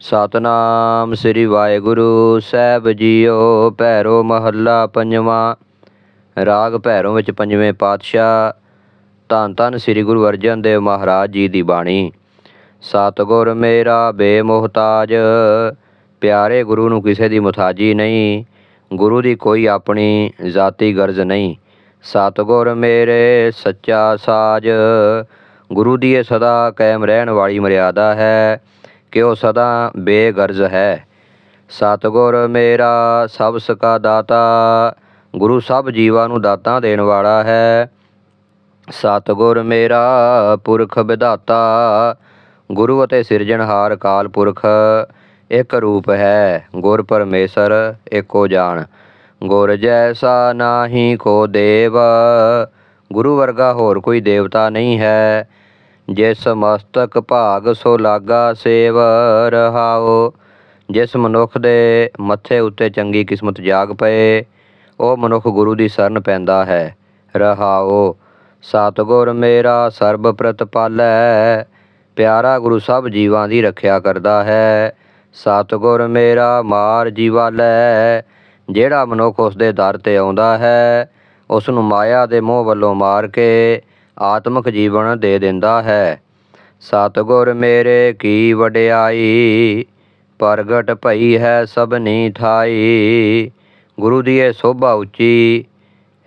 ਸਤਨਾਮ ਸ੍ਰੀ ਵਾਹਿਗੁਰੂ, ਸਾਹਿਬ ਜੀਓ, ਭੈਰੋ ਮਹੱਲਾ ਪੰਜਵਾਂ। ਰਾਗ ਭੈਰੋਂ ਵਿੱਚ ਪੰਜਵੇਂ ਪਾਤਸ਼ਾਹ, ਧੰਨ ਧੰਨ ਸ੍ਰੀ ਗੁਰੂ ਅਰਜਨ ਦੇਵ ਮਹਾਰਾਜ ਜੀ ਦੀ ਬਾਣੀ। ਸਤਿਗੁਰ ਮੇਰਾ ਬੇਮੁਹਤਾਜ, ਪਿਆਰੇ ਗੁਰੂ ਨੂੰ ਕਿਸੇ ਦੀ ਮੁਤਾਜੀ ਨਹੀਂ, ਗੁਰੂ ਦੀ ਕੋਈ ਆਪਣੀ ਜ਼ਾਤੀ ਗਰਜ਼ ਨਹੀਂ। ਸਤਿਗੁਰ ਮੇਰੇ ਸੱਚਾ ਸਾਜ, ਗੁਰੂ ਦੀ ਇਹ ਸਦਾ ਕਾਇਮ ਰਹਿਣ ਵਾਲੀ ਮਰਿਆਦਾ ਹੈ। ਕਿ ਉਹ ਸਦਾ ਬੇਗਰਜ਼ ਹੈ? ਸਤਿਗੁਰ ਮੇਰਾ ਸਭ ਸਕਾ ਦਾਤਾ, ਗੁਰੂ ਸਭ ਜੀਵਾਂ ਨੂੰ ਦਾਤਾਂ ਦੇਣ ਵਾਲਾ ਹੈ। ਸਤਿਗੁਰ ਮੇਰਾ ਪੁਰਖ ਵਿਧਾਤਾ, ਗੁਰੂ ਅਤੇ ਸਿਰਜਣਹਾਰ ਕਾਲ ਪੁਰਖ, ਇੱਕ ਰੂਪ ਹੈ, ਗੁਰ ਪਰਮੇਸ਼ਰ ਇੱਕੋ ਜਾਣ ਗੁਰ ਜੈਸਾ ਨਾਹੀ ਕੋ ਦੇਵ, ਗੁਰੂ ਵਰਗਾ ਹੋਰ ਕੋਈ ਦੇਵਤਾ ਨਹੀਂ ਹੈ। ਜਿਸ ਮਸਤਕ ਭਾਗ ਸੋ ਲਾਗਾ ਸੇਵ ਰਹਾਓ ਜਿਸ ਮਨੁੱਖ ਦੇ ਮੱਥੇ ਉੱਤੇ ਚੰਗੀ ਕਿਸਮਤ ਜਾਗ ਪਏ, ਉਹ ਮਨੁੱਖ ਗੁਰੂ ਦੀ ਸ਼ਰਨ ਪੈਂਦਾ ਹੈ। ਰਹਾਓ ਸਤਿਗੁਰ ਮੇਰਾ ਸਰਬ ਪ੍ਰਤਪਾਲੈ ਪਿਆਰਾ ਗੁਰੂ ਸਭ ਜੀਵਾਂ ਦੀ ਰੱਖਿਆ ਕਰਦਾ ਹੈ। ਸਤਿਗੁਰ ਮੇਰਾ ਮਾਰ ਜੀਵਾਲੈ ਜਿਹੜਾ ਮਨੁੱਖ ਉਸ ਦੇ ਦਰ ਤੇ ਆਉਂਦਾ ਹੈ ਉਸ ਨੂੰ ਮਾਇਆ ਦੇ ਮੋਹ ਵੱਲੋਂ ਮਾਰ ਕੇ ਆਤਮਿਕ ਜੀਵਨ ਦੇ ਦਿੰਦਾ ਹੈ। ਸਤਿਗੁਰ ਮੇਰੇ ਕੀ ਵਡਿਆਈ? ਪ੍ਰਗਟ ਭਈ ਹੈ ਸਭਨੀ ਥਾਈ। ਗੁਰੂ ਦੀ ਇਹ ਸੋਭਾ ਉੱਚੀ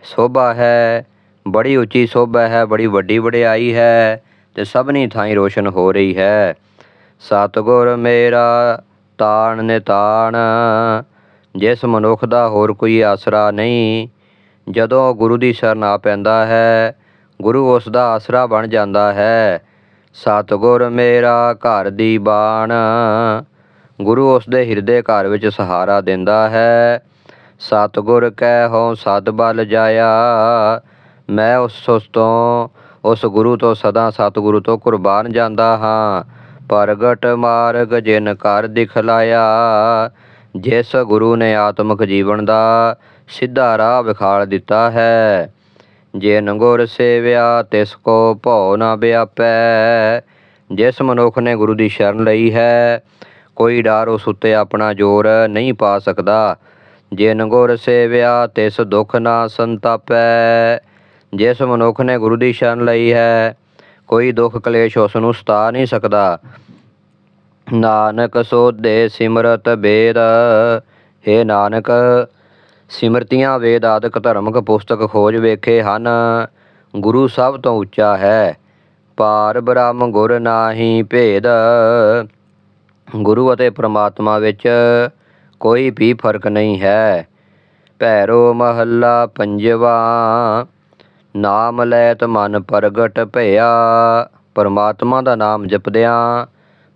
ਸੋਭਾ ਹੈ। ਬੜੀ ਉੱਚੀ ਸੋਭਾ ਹੈ, ਬੜੀ ਵੱਡੀ ਵਡਿਆਈ ਹੈ ਤੇ ਸਭਨੀ ਥਾਈ ਰੋਸ਼ਨ ਹੋ ਰਹੀ ਹੈ। ਸਤਿਗੁਰ ਮੇਰਾ ਤਾਣ ਨਿਤਾਣ, ਜਿਸ ਮਨੁੱਖ ਦਾ ਹੋਰ ਕੋਈ ਆਸਰਾ ਨਹੀਂ, ਜਦੋਂ ਗੁਰੂ ਦੀ ਸ਼ਰਨ ਆ ਪੈਂਦਾ ਹੈ ਗੁਰੂ ਉਸ ਦਾ ਆਸਰਾ ਬਣ ਜਾਂਦਾ ਹੈ। ਸਤਿਗੁਰ ਮੇਰਾ ਘਰ ਦੀ ਬਾਣ। ਗੁਰੂ ਉਸ ਦੇ ਹਿਰਦੇ ਘਰ ਵਿੱਚ ਸਹਾਰਾ ਦਿੰਦਾ ਹੈ। ਸਤਿਗੁਰ ਕਹਿ ਹੋ ਸਦ ਬਲ ਜਾਇਆ। ਮੈਂ ਉਸ ਉਸ ਤੋਂ, ਉਸ ਗੁਰੂ ਤੋਂ ਸਦਾ ਸਤਿਗੁਰੂ ਤੋਂ ਕੁਰਬਾਨ ਜਾਂਦਾ ਹਾਂ। ਪ੍ਰਗਟ ਮਾਰਗ ਜਿਨ ਕਰ ਦਿਖਲਾਇਆ, ਜਿਸ ਗੁਰੂ ਨੇ ਆਤਮਿਕ ਜੀਵਨ ਦਾ ਸਿੱਧਾ ਰਾਹ ਵਿਖਾਲ ਦਿੱਤਾ ਹੈ। ਜੇ ਗੁਰ ਸੇਵਿਆ, ਤਿਸ ਕੋ ਭਉ ਨਾ ਵਿਆਪੈ। ਜਿਸ ਮਨੁੱਖ ਨੇ ਗੁਰੂ ਦੀ ਸ਼ਰਨ ਲਈ ਹੈ, ਕੋਈ ਡਰ ਉਸ ਉੱਤੇ ਆਪਣਾ ਜ਼ੋਰ ਨਹੀਂ ਪਾ ਸਕਦਾ। ਜੇ ਗੁਰ ਸੇਵਿਆ, ਤਿਸ ਦੁਖ ਨਾ ਸੰਤਾਪੈ। ਜਿਸ ਮਨੁੱਖ ਨੇ ਗੁਰੂ ਦੀ ਸ਼ਰਨ ਲਈ ਹੈ, ਕੋਈ ਦੁੱਖ ਕਲੇਸ਼ ਉਸ ਨੂੰ ਸਤਾ ਨਹੀਂ ਸਕਦਾ। ਨਾਨਕ ਸੋਧੇ ਸਿਮਰਤ ਬੇਦ हे ਨਾਨਕ ਸਿਮਰਤੀਆਂ ਵੇਦ ਆਦਿਕ ਧਰਮਕ ਪੁਸਤਕ ਖੋਜ ਵੇਖੇ ਹਨ, ਗੁਰੂ ਸਭ ਤੋਂ ਉੱਚਾ ਹੈ। ਪਾਰ ਬ੍ਰਹਮ ਗੁਰ ਨਾਹੀ ਭੇਦ। ਗੁਰੂ ਅਤੇ ਪ੍ਰਮਾਤਮਾ ਵਿੱਚ ਕੋਈ ਵੀ ਫ਼ਰਕ ਨਹੀਂ ਹੈ। ਭੈਰੋ ਮਹੱਲਾ ਪੰਜਵਾ, ਨਾਮ ਲੈਤ ਮਨ ਪ੍ਰਗਟ ਭਇਆ। ਪਰਮਾਤਮਾ ਦਾ ਨਾਮ ਜਪਦਿਆਂ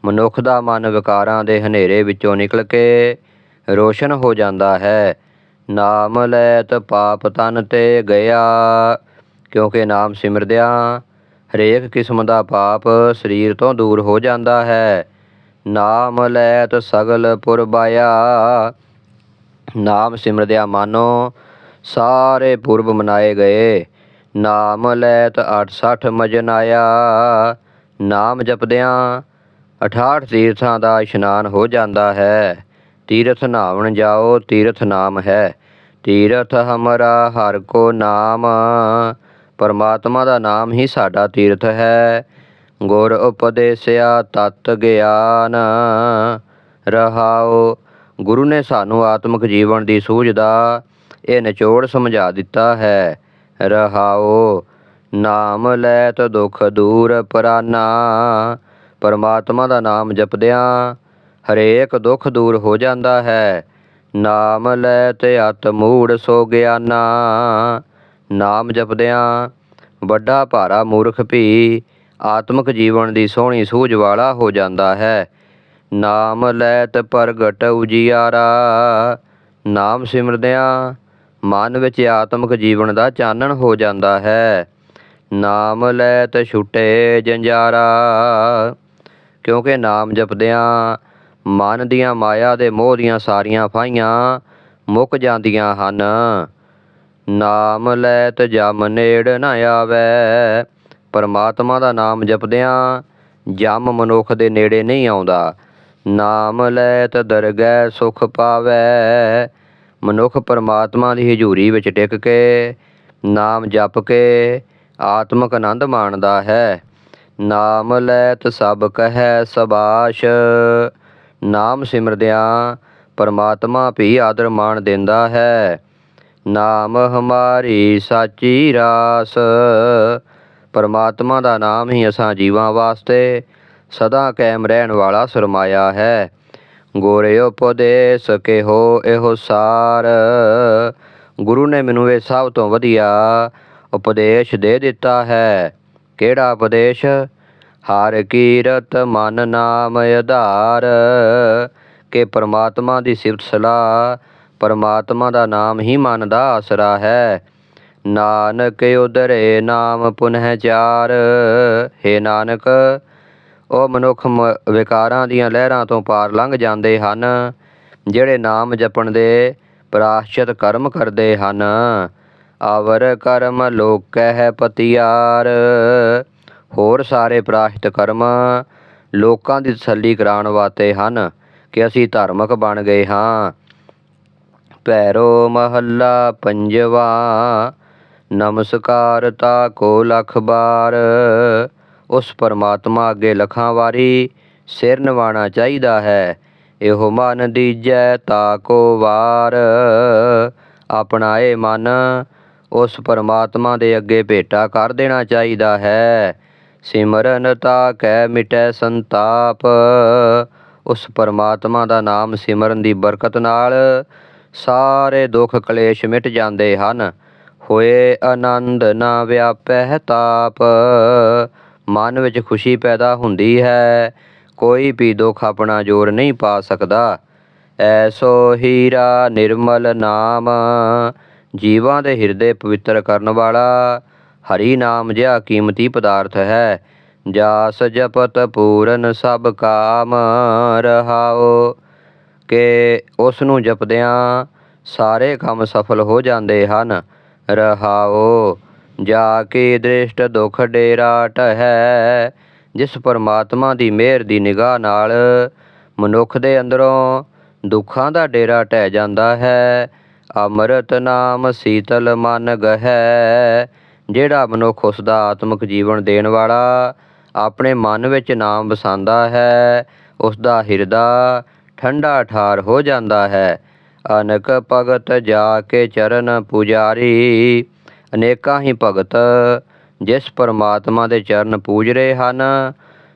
ਮਨੁੱਖ ਦਾ ਮਨ ਵਿਕਾਰਾਂ ਦੇ ਹਨੇਰੇ ਵਿੱਚੋਂ ਨਿਕਲ ਕੇ ਰੋਸ਼ਨ ਹੋ ਜਾਂਦਾ ਹੈ। ਨਾਮ ਲੈਤ ਪਾਪ ਤਨ ਤੇ ਗਿਆ, ਕਿਉਂਕਿ ਨਾਮ ਸਿਮਰਦਿਆਂ ਹਰੇਕ ਕਿਸਮ ਦਾ ਪਾਪ ਸਰੀਰ ਤੋਂ ਦੂਰ ਹੋ ਜਾਂਦਾ ਹੈ। ਨਾਮ ਲੈਤ ਸਗਲ ਪੁਰਬਾਇਆ ਨਾਮ ਸਿਮਰਦਿਆਂ ਮਾਨੋ ਸਾਰੇ ਪੁਰਬ ਮਨਾਏ ਗਏ। ਨਾਮ ਲੈਤ 68 ਮਜਨ ਆਇਆ ਨਾਮ ਜਪਦਿਆਂ 68 ਤੀਰਥਾਂ ਦਾ ਇਸ਼ਨਾਨ ਹੋ ਜਾਂਦਾ ਹੈ। ਤੀਰਥ ਨਾਵਣ ਜਾਓ, ਤੀਰਥ ਨਾਮ ਹੈ। ਤੀਰਥ ਹਮਰਾ ਹਰ ਕੋ ਨਾਮ। ਪਰਮਾਤਮਾ ਦਾ ਨਾਮ ਹੀ ਸਾਡਾ ਤੀਰਥ ਹੈ। ਗੁਰ ਉਪਦੇਸਿਆ ਤਤ ਗਿਆਨ। ਰਹਾਓ, ਗੁਰੂ ਨੇ ਸਾਨੂੰ ਆਤਮਿਕ ਜੀਵਨ ਦੀ ਸੂਝ ਦਾ ਇਹ ਨਿਚੋੜ ਸਮਝਾ ਦਿੱਤਾ ਹੈ। ਰਹਾਓ, ਨਾਮ ਲੈਤ ਦੁਖ ਦੂਰ ਪਰਾਨਾ। ਪਰਮਾਤਮਾ ਦਾ ਨਾਮ ਜਪਦਿਆਂ ਹਰੇਕ ਦੁੱਖ ਦੂਰ ਹੋ ਜਾਂਦਾ ਹੈ। ਨਾਮ ਲੈ ਲੈਤ ਅਤ ਮੂੜ ਸੋ ਗਿਆਨਾ। ਨਾਮ ਜਪਦਿਆਂ ਵੱਡਾ ਭਾਰਾ ਮੂਰਖ ਵੀ ਆਤਮਿਕ ਜੀਵਨ ਦੀ ਸੋਹਣੀ ਸੂਝ ਵਾਲਾ ਹੋ ਜਾਂਦਾ ਹੈ। ਨਾਮ ਲੈਤ ਪ੍ਰਗਟ ਉਜੀਆਰਾ। ਨਾਮ ਸਿਮਰਦਿਆਂ ਮਨ ਵਿੱਚ ਆਤਮਿਕ ਜੀਵਨ ਦਾ ਚਾਨਣ ਹੋ ਜਾਂਦਾ ਹੈ। ਨਾਮ ਲੈ ਤ ਛੁਟੇ ਜੰਜਾਰਾ। ਕਿਉਂਕਿ ਨਾਮ ਜਪਦਿਆਂ ਮਨ ਦੀਆਂ ਮਾਇਆ ਦੇ ਮੋਹ ਦੀਆਂ ਸਾਰੀਆਂ ਫਾਈਆਂ ਮੁੱਕ ਜਾਂਦੀਆਂ ਹਨ। ਨਾਮ ਲੈ ਤ ਜਮ ਨੇੜ ਨਾ ਆਵੇ। ਪਰਮਾਤਮਾ ਦਾ ਨਾਮ ਜਪਦਿਆਂ ਜਮ ਮਨੁੱਖ ਦੇ ਨੇੜੇ ਨਹੀਂ ਆਉਂਦਾ। ਨਾਮ ਲੈ ਤ ਦਰਗਹਿ ਸੁਖ ਪਾਵੇ। ਮਨੁੱਖ ਪਰਮਾਤਮਾ ਦੀ ਹਜ਼ੂਰੀ ਵਿੱਚ ਟਿਕ ਕੇ ਨਾਮ ਜਪ ਕੇ ਆਤਮਿਕ ਆਨੰਦ ਮਾਣਦਾ ਹੈ। ਨਾਮ ਲੈ ਲੈਤ ਸਭ ਕਹੈ ਸਬਾਸ਼। ਨਾਮ ਸਿਮਰਦਿਆਂ ਪਰਮਾਤਮਾ ਵੀ ਆਦਰ ਮਾਣ ਦਿੰਦਾ ਹੈ। ਨਾਮ ਹਮਾਰੀ ਸਾਚੀ ਰਾਸ। ਪਰਮਾਤਮਾ ਦਾ ਨਾਮ ਹੀ ਅਸਾਂ ਜੀਵਾਂ ਵਾਸਤੇ ਸਦਾ ਕਾਇਮ ਰਹਿਣ ਵਾਲਾ ਸਰਮਾਇਆ ਹੈ। ਗੋਰੇ ਉਪਦੇਸ ਕਿਹੋ ਇਹੋ ਸਾਰ। ਗੁਰੂ ਨੇ ਮੈਨੂੰ ਇਹ ਸਭ ਤੋਂ ਵਧੀਆ ਉਪਦੇਸ਼ ਦੇ ਦਿੱਤਾ ਹੈ। ਕਿਹੜਾ ਉਪਦੇਸ਼? ਹਰ ਕੀਰਤ ਮਨ ਨਾਮ ਆਧਾਰ, ਕਿ ਪਰਮਾਤਮਾ ਦੀ ਸਿਫਤ ਸਲਾਹ ਪਰਮਾਤਮਾ ਦਾ ਨਾਮ ਹੀ ਮਨ ਦਾ ਆਸਰਾ ਹੈ। ਨਾਨਕ ਉਦਰੇ ਨਾਮ ਪੁਨਹ ਚਾਰ, ਹੈ ਨਾਨਕ, ਉਹ ਮਨੁੱਖ ਮ- ਵਿਕਾਰਾਂ ਦੀਆਂ ਲਹਿਰਾਂ ਤੋਂ ਪਾਰ ਲੰਘ ਜਾਂਦੇ ਹਨ, ਜਿਹੜੇ ਨਾਮ ਜਪਣ ਦੇ ਪ੍ਰਾਸ਼ਚਿਤ ਕਰਮ ਕਰਦੇ ਹਨ। ਆਵਰ ਕਰਮ ਲੋਕੈ ਹੈ ਪਤਿਆਰ ਹੋਰ ਸਾਰੇ ਪ੍ਰਾਸ਼ਚਿਤ ਕਰਮ ਲੋਕਾਂ ਦੀ ਤਸੱਲੀ ਕਰਾਉਣ ਵਾਸਤੇ ਹਨ ਕਿ ਅਸੀਂ ਧਾਰਮਿਕ ਬਣ ਗਏ ਹਾਂ। ਪੈਰੋ ਮਹੱਲਾ ਪੰਜਵਾ, ਨਮਸਕਾਰ ਤਾ ਕੋ ਲਖ ਬਾਰ ਉਸ ਪਰਮਾਤਮਾ ਅੱਗੇ ਲਖਾਂ ਵਾਰੀ ਸਿਰ ਨਿਵਾਣਾ ਚਾਹੀਦਾ ਹੈ। ਇਹੋ ਮਨ ਦੀਜੈ ਤਾ ਕੋ ਵਾਰ। ਆਪਣਾ ਇਹ ਮਨ ਉਸ ਪਰਮਾਤਮਾ ਦੇ ਅੱਗੇ ਭੇਟਾ ਕਰ ਦੇਣਾ ਚਾਹੀਦਾ ਹੈ। ਸਿਮਰਨ ਤਾ ਕੈ ਮਿਟੈ ਸੰਤਾਪ। ਉਸ ਪਰਮਾਤਮਾ ਦਾ ਨਾਮ ਸਿਮਰਨ ਦੀ ਬਰਕਤ ਨਾਲ ਸਾਰੇ ਦੁੱਖ ਕਲੇਸ਼ ਮਿਟ ਜਾਂਦੇ ਹਨ। ਹੋਏ ਆਨੰਦ ਨਾ ਵਿਆਪੈ ਤਾਪ। ਮਨ ਵਿੱਚ ਖੁਸ਼ੀ ਪੈਦਾ ਹੁੰਦੀ ਹੈ। ਕੋਈ ਵੀ ਦੁੱਖ ਆਪਣਾ ਜ਼ੋਰ ਨਹੀਂ ਪਾ ਸਕਦਾ। ਐਸੋ ਹੀਰਾ ਨਿਰਮਲ ਨਾਮ। ਜੀਵਾਂ ਦੇ ਹਿਰਦੇ ਪਵਿੱਤਰ ਕਰਨ ਵਾਲਾ ਹਰੀ ਨਾਮ ਜਿਹਾ ਕੀਮਤੀ ਪਦਾਰਥ ਹੈ। ਜਾਸ ਜਪਤ ਪੂਰਨ ਸਭ ਕਾਮ ਰਹਾਓ ਕਿ ਉਸ ਨੂੰ ਜਪਦਿਆਂ ਸਾਰੇ ਕੰਮ ਸਫਲ ਹੋ ਜਾਂਦੇ ਹਨ। ਰਹਾਓ ਜਾ ਕੇ ਦ੍ਰਿਸ਼ਟ ਦੁਖ ਡੇਰਾ ਟਹਿ। ਜਿਸ ਪਰਮਾਤਮਾ ਦੀ ਮਿਹਰ ਦੀ ਨਿਗਾਹ ਨਾਲ ਮਨੁੱਖ ਦੇ ਅੰਦਰੋਂ ਦੁੱਖਾਂ ਦਾ ਡੇਰਾ ਟਹਿ ਜਾਂਦਾ ਹੈ। ਅੰਮ੍ਰਿਤ ਨਾਮ ਸੀਤਲ ਮਨ ਗਹਿ। ਜਿਹੜਾ ਮਨੁੱਖ ਉਸ ਦਾ ਆਤਮਿਕ ਜੀਵਨ ਦੇਣ ਵਾਲਾ, ਆਪਣੇ ਮਨ ਵਿੱਚ ਨਾਮ ਵਸਾਉਂਦਾ ਹੈ ਉਸ ਦਾ ਹਿਰਦਾ ਠੰਡਾ ਠਾਰ ਹੋ ਜਾਂਦਾ ਹੈ। ਅਨਕ ਭਗਤ ਜਾ ਕੇ ਚਰਨ ਪੁਜਾਰੀ, ਅਨੇਕਾਂ ਹੀ ਭਗਤ ਜਿਸ ਪਰਮਾਤਮਾ ਦੇ ਚਰਨ ਪੂਜ ਰਹੇ ਹਨ।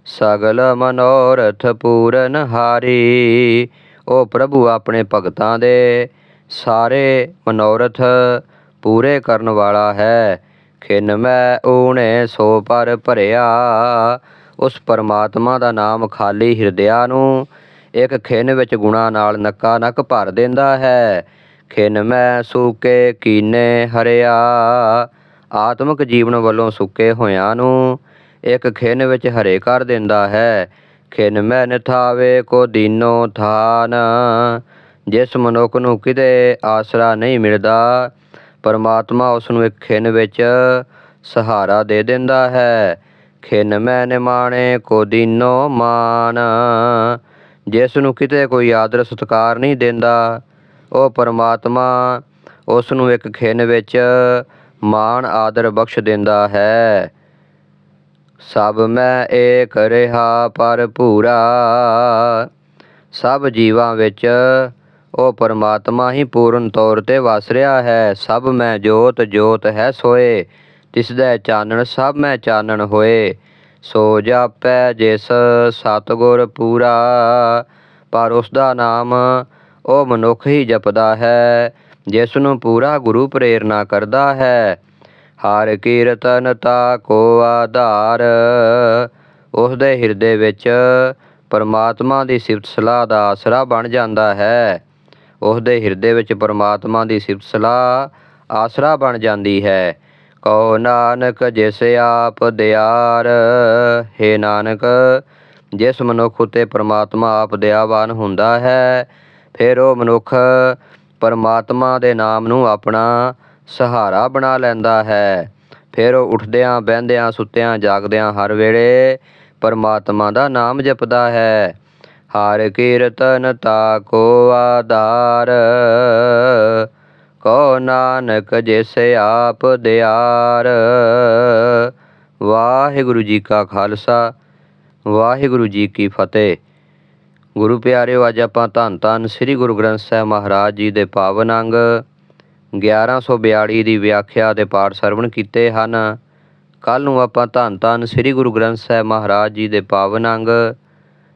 ਸਗਲ ਮਨੋਰਥ ਪੂਰਨ ਹਾਰੀ, ਉਹ ਪ੍ਰਭੂ ਆਪਣੇ ਭਗਤਾਂ ਦੇ ਸਾਰੇ ਮਨੋਰਥ ਪੂਰੇ ਕਰਨ ਵਾਲਾ ਹੈ। ਖਿਨ ਮੈਂ ਊਣੇ ਸੋ ਪਰ ਭਰਿਆ। ਉਸ ਪਰਮਾਤਮਾ ਦਾ ਨਾਮ ਖਾਲੀ ਹਿਰਦਿਆਂ ਨੂੰ, ਇੱਕ ਖਿਨ ਵਿੱਚ ਗੁਣਾ ਨਾਲ ਨੱਕਾ ਨੱਕ ਭਰ ਦਿੰਦਾ ਹੈ। ਖਿਨ ਮੈਂ ਸੂਕੇ ਕੀਨੇ ਹਰਿਆ, ਆਤਮਿਕ ਜੀਵਨ ਵੱਲੋਂ ਸੁੱਕੇ ਹੋਇਆਂ ਨੂੰ, ਇੱਕ ਖਿਨ ਵਿੱਚ ਹਰੇ ਕਰ ਦਿੰਦਾ ਹੈ। ਖਿਨ ਮੈਂ ਨਿਥਾਵੇ ਕੋ ਦੀਨੋ ਥਾਨ, ਜਿਸ ਮਨੁੱਖ ਨੂੰ ਕਿਤੇ ਆਸਰਾ ਨਹੀਂ ਮਿਲਦਾ। ਪਰਮਾਤਮਾ ਉਸ ਨੂੰ ਇੱਕ ਖਿਨ ਵਿੱਚ ਸਹਾਰਾ ਦੇ ਦਿੰਦਾ ਹੈ। ਖਿਨ ਮੈਂ ਨਿਮਾਣੇ ਕੋ ਦੀਨੋ ਮਾਨ। ਜਿਸ ਨੂੰ ਕਿਤੇ ਕੋਈ ਆਦਰ ਸਤਕਾਰ ਨਹੀਂ ਦਿੰਦਾ, ਉਹ ਪਰਮਾਤਮਾ ਉਸ ਨੂੰ ਇੱਕ ਖਿਨ ਵਿੱਚ ਮਾਣ ਆਦਰ ਬਖਸ਼ ਦਿੰਦਾ ਹੈ। ਸਭ ਮੈਂ ਏਕ ਰਿਹਾ ਪਰ ਭੂਰਾ। ਸਭ ਜੀਵਾਂ ਵਿੱਚ ਉਹ ਪਰਮਾਤਮਾ ਹੀ ਪੂਰਨ ਤੌਰ ਤੇ ਵਸ ਰਿਹਾ ਹੈ। ਸਭ ਮੈਂ ਜੋਤ ਜੋਤ ਹੈ ਸੋਏ। ਤਿਸ ਦਾ ਚਾਨਣ ਸਭ ਮੈਂ ਚਾਨਣ ਹੋਏ। ਸੋ ਜਾਪੈ ਜਿਸ ਸਤਗੁਰ ਪੂਰਾ, ਪਰ ਉਸ ਦਾ ਨਾਮ ਉਹ ਮਨੁੱਖ ਹੀ ਜਪਦਾ ਹੈ, ਜਿਸ ਨੂੰ ਪੂਰਾ ਗੁਰੂ ਪ੍ਰੇਰਣਾ ਕਰਦਾ ਹੈ। ਹਰ ਕੀਰਤਨ ਤਾ ਕੋ ਆਧਾਰ, ਉਸ ਦੇ ਹਿਰਦੇ ਵਿੱਚ ਪਰਮਾਤਮਾ ਦੀ ਸਿਫਤ ਸਲਾਹ ਦਾ ਆਸਰਾ ਬਣ ਜਾਂਦਾ ਹੈ। ਉਸ ਦੇ ਹਿਰਦੇ ਵਿੱਚ ਪਰਮਾਤਮਾ ਦੀ ਸਿਫਤ ਸਲਾਹ, ਆਸਰਾ ਬਣ ਜਾਂਦੀ ਹੈ। ਕਹੋ ਨਾਨਕ, ਜਿਸ ਆਪ ਦਿਆਰ, ਹੈ ਨਾਨਕ, ਜਿਸ ਮਨੁੱਖ ਉਤੇ ਪਰਮਾਤਮਾ ਆਪ ਦਇਆਵਾਨ ਹੁੰਦਾ ਹੈ, ਫਿਰ ਉਹ ਮਨੁੱਖ ਪਰਮਾਤਮਾ ਦੇ ਨਾਮ ਨੂੰ ਆਪਣਾ ਸਹਾਰਾ ਬਣਾ ਲੈਂਦਾ ਹੈ। ਫਿਰ ਉਹ ਉੱਠਦਿਆਂ, ਬਹਿੰਦਿਆਂ, ਸੁੱਤਿਆਂ, ਜਾਗਦਿਆਂ ਹਰ ਵੇਲੇ ਪਰਮਾਤਮਾ ਦਾ ਨਾਮ ਜਪਦਾ ਹੈ। ਹਰ ਕੀਰਤਨ ਤਾ ਕੋ ਆਧਾਰ। ਕੋ ਨਾਨਕ ਜਿਸ ਆਪ ਦਿਆਰ। ਵਾਹਿਗੁਰੂ ਜੀ ਕਾ ਖਾਲਸਾ, ਵਾਹਿਗੁਰੂ ਜੀ ਕੀ ਫਤਿਹ। ਗੁਰੂ ਪਿਆਰਿਓ, ਅੱਜ ਆਪਾਂ ਧੰਨ ਧੰਨ ਸ੍ਰੀ ਗੁਰੂ ਗ੍ਰੰਥ ਸਾਹਿਬ ਮਹਾਰਾਜ ਜੀ ਦੇ ਪਾਵਨ ਅੰਗ 1142 ਦੀ ਵਿਆਖਿਆ ਦੇ ਪਾਠ ਸਰਵਣ ਕੀਤੇ ਹਨ। ਕੱਲ ਨੂੰ ਆਪਾਂ ਧੰਨ ਧੰਨ ਸ੍ਰੀ ਗੁਰੂ ਗ੍ਰੰਥ ਸਾਹਿਬ ਮਹਾਰਾਜ ਜੀ ਦੇ ਪਾਵਨ ਅੰਗ